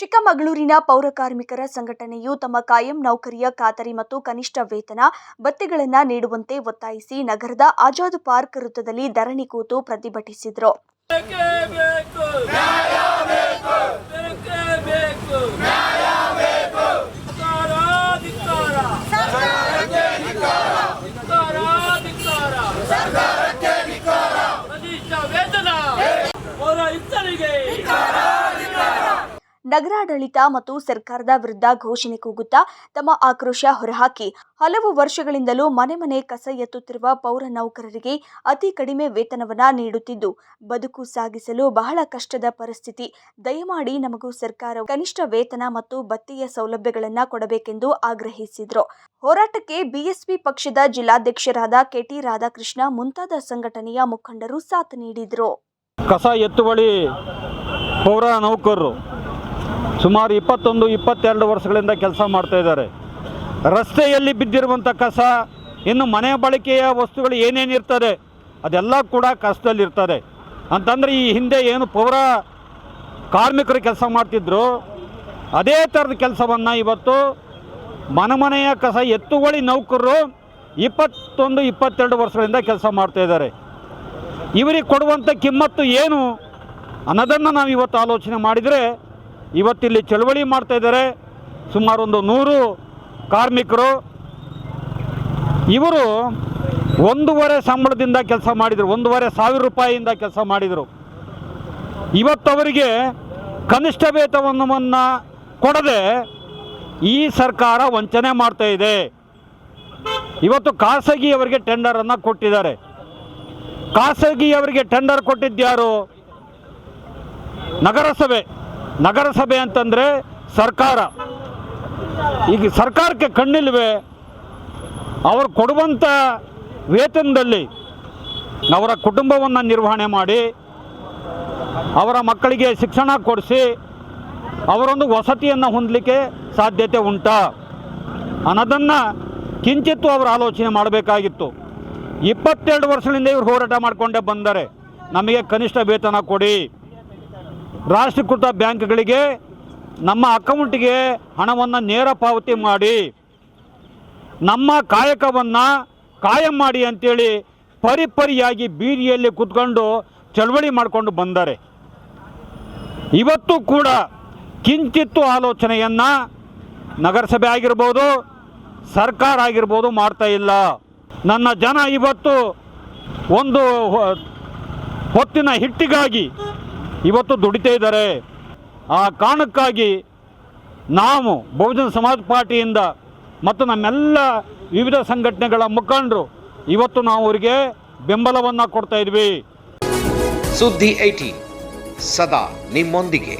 ಚಿಕ್ಕಮಗಳೂರಿನ ಪೌರಕಾರ್ಮಿಕರ ಸಂಘಟನೆಯು ತಮ್ಮ ಕಾಯಂ ನೌಕರಿಯ ಖಾತರಿ ಮತ್ತು ಕನಿಷ್ಠ ವೇತನ ಭತ್ಯೆಗಳನ್ನು ನೀಡುವಂತೆ ಒತ್ತಾಯಿಸಿ ನಗರದ ಆಜಾದ್ ಪಾರ್ಕ್ ವೃತ್ತದಲ್ಲಿ ಧರಣಿ ಕೂತು ಪ್ರತಿಭಟಿಸಿದರು. ನಗರಾಡಳಿತ ಮತ್ತು ಸರ್ಕಾರದ ವಿರುದ್ಧ ಘೋಷಣೆ ಕೂಗುತ್ತಾ ತಮ್ಮ ಆಕ್ರೋಶ ಹೊರಹಾಕಿ. ಹಲವು ವರ್ಷಗಳಿಂದಲೂ ಮನೆ ಮನೆ ಕಸ ಎತ್ತುತ್ತಿರುವ ಪೌರ ನೌಕರರಿಗೆ ಅತಿ ಕಡಿಮೆ ವೇತನವನ್ನ ನೀಡುತ್ತಿದ್ದು, ಬದುಕು ಸಾಗಿಸಲು ಬಹಳ ಕಷ್ಟದ ಪರಿಸ್ಥಿತಿ. ದಯಮಾಡಿ ನಮಗೂ ಸರ್ಕಾರ ಕನಿಷ್ಠ ವೇತನ ಮತ್ತು ಭತ್ಯೆಯ ಸೌಲಭ್ಯಗಳನ್ನು ಕೊಡಬೇಕೆಂದು ಆಗ್ರಹಿಸಿದರು. ಹೋರಾಟಕ್ಕೆ ಬಿಎಸ್ಪಿ ಪಕ್ಷದ ಜಿಲ್ಲಾಧ್ಯಕ್ಷರಾದ ಕೆಟಿ ರಾಧಾಕೃಷ್ಣ ಮುಂತಾದ ಸಂಘಟನೆಯ ಮುಖಂಡರು ಸಾಥ್ ನೀಡಿದರು. ಕಸ ಎತ್ತುವಳಿ ಪೌರ ನೌಕರರು ಸುಮಾರು ಇಪ್ಪತ್ತೊಂದು, ಇಪ್ಪತ್ತೆರಡು ವರ್ಷಗಳಿಂದ ಕೆಲಸ ಮಾಡ್ತಾ ಇದ್ದಾರೆ. ರಸ್ತೆಯಲ್ಲಿ ಬಿದ್ದಿರುವಂಥ ಕಸ, ಇನ್ನು ಮನೆ ಬಳಕೆಯ ವಸ್ತುಗಳು ಏನೇನಿರ್ತದೆ ಅದೆಲ್ಲ ಕೂಡ ಕಸದಲ್ಲಿರ್ತದೆ ಅಂತಂದರೆ ಈ ಹಿಂದೆ ಏನು ಪೌರ ಕಾರ್ಮಿಕರು ಕೆಲಸ ಮಾಡ್ತಿದ್ರು, ಅದೇ ಥರದ ಕೆಲಸವನ್ನು ಇವತ್ತು ಮನಮನೆಯ ಕಸ ಎತ್ತುವಳಿ ನೌಕರರು ಇಪ್ಪತ್ತೊಂದು, ಇಪ್ಪತ್ತೆರಡು ವರ್ಷಗಳಿಂದ ಕೆಲಸ ಮಾಡ್ತಾ ಇದ್ದಾರೆ. ಇವರಿಗೆ ಕೊಡುವಂಥ ಕಿಮ್ಮತ್ತು ಏನು ಅನ್ನೋದನ್ನು ನಾವು ಇವತ್ತು ಆಲೋಚನೆ ಮಾಡಿದರೆ ಇವತ್ತಿಲ್ಲಿ ಚಳವಳಿ ಮಾಡ್ತಾ ಇದ್ದಾರೆ. ಸುಮಾರು ಒಂದು ನೂರು ಕಾರ್ಮಿಕರು. ಇವರು ಒಂದೂವರೆ ಸಂಬಳದಿಂದ ಕೆಲಸ ಮಾಡಿದರು. ಒಂದೂವರೆ ಸಾವಿರ ರೂಪಾಯಿಯಿಂದ ಕೆಲಸ ಮಾಡಿದರು. ಇವತ್ತವರಿಗೆ ಕನಿಷ್ಠ ವೇತನವನ್ನು ಕೊಡದೆ ಈ ಸರ್ಕಾರ ವಂಚನೆ ಮಾಡ್ತಾ ಇದೆ. ಇವತ್ತು ಖಾಸಗಿಯವರಿಗೆ ಟೆಂಡರನ್ನು ಕೊಟ್ಟಿದ್ದಾರೆ. ಖಾಸಗಿಯವರಿಗೆ ಟೆಂಡರ್ ಕೊಟ್ಟಿದ್ದ್ಯಾರು ನಗರಸಭೆ. ನಗರಸಭೆ ಅಂತಂದರೆ ಸರ್ಕಾರ. ಈಗ ಸರ್ಕಾರಕ್ಕೆ ಕಣ್ಣಿಲ್ವೇ ಅವರು ಕೊಡುವಂಥ ವೇತನದಲ್ಲಿ ಅವರ ಕುಟುಂಬವನ್ನು ನಿರ್ವಹಣೆ ಮಾಡಿ, ಅವರ ಮಕ್ಕಳಿಗೆ ಶಿಕ್ಷಣ ಕೊಡಿಸಿ, ಅವರೊಂದು ವಸತಿಯನ್ನು ಹೊಂದಲಿಕ್ಕೆ ಸಾಧ್ಯತೆ ಉಂಟಾ. ಅನ್ನೋದನ್ನು ಕಿಂಚಿತ್ತು ಅವರು ಆಲೋಚನೆ ಮಾಡಬೇಕಾಗಿತ್ತು. ಇಪ್ಪತ್ತೆರಡು ವರ್ಷಗಳಿಂದ ಇವರು ಹೋರಾಟ ಮಾಡಿಕೊಂಡೇ ಬಂದರೆ ನಮಗೆ ಕನಿಷ್ಠ ವೇತನ ಕೊಡಿ. ರಾಷ್ಟ್ರೀಕೃತ ಬ್ಯಾಂಕ್ಗಳಿಗೆ ನಮ್ಮ ಅಕೌಂಟಿಗೆ ಹಣವನ್ನು ನೇರ ಪಾವತಿ ಮಾಡಿ, ನಮ್ಮ ಕಾಯಕವನ್ನು ಕಾಯಂ ಮಾಡಿ ಅಂತೇಳಿ ಪರಿಪರಿಯಾಗಿ ಬೀದಿಯಲ್ಲಿ ಕೂತ್ಕೊಂಡು ಚಳವಳಿ ಮಾಡಿಕೊಂಡು ಬಂದರೆ, ಇವತ್ತು ಕೂಡ ಕಿಂಚಿತ್ತು ಆಲೋಚನೆಯನ್ನು ನಗರಸಭೆ ಆಗಿರ್ಬೋದು, ಸರ್ಕಾರ ಆಗಿರ್ಬೋದು ಮಾಡ್ತಾ ಇಲ್ಲ. ನನ್ನ ಜನ ಇವತ್ತು ಒಂದು ಹೊತ್ತಿನ ಹಿಟ್ಟಿಗಾಗಿ ಇವತ್ತು ದುಡಿತಾ ಇದ್ದಾರೆ. ಆ ಕಾರಣಕ್ಕಾಗಿ ನಾವು ಬಹುಜನ ಸಮಾಜ ಪಾರ್ಟಿಯಿಂದ ಮತ್ತು ನಮ್ಮೆಲ್ಲ ವಿವಿಧ ಸಂಘಟನೆಗಳ ಮುಖಂಡರು ಇವತ್ತು ನಾವು ಅವರಿಗೆ ಬೆಂಬಲವನ್ನು ಕೊಡ್ತಾ ಇದ್ವಿ. ಸುದ್ದಿ ಐಟಿ ಸದಾ ನಿಮ್ಮೊಂದಿಗೆ.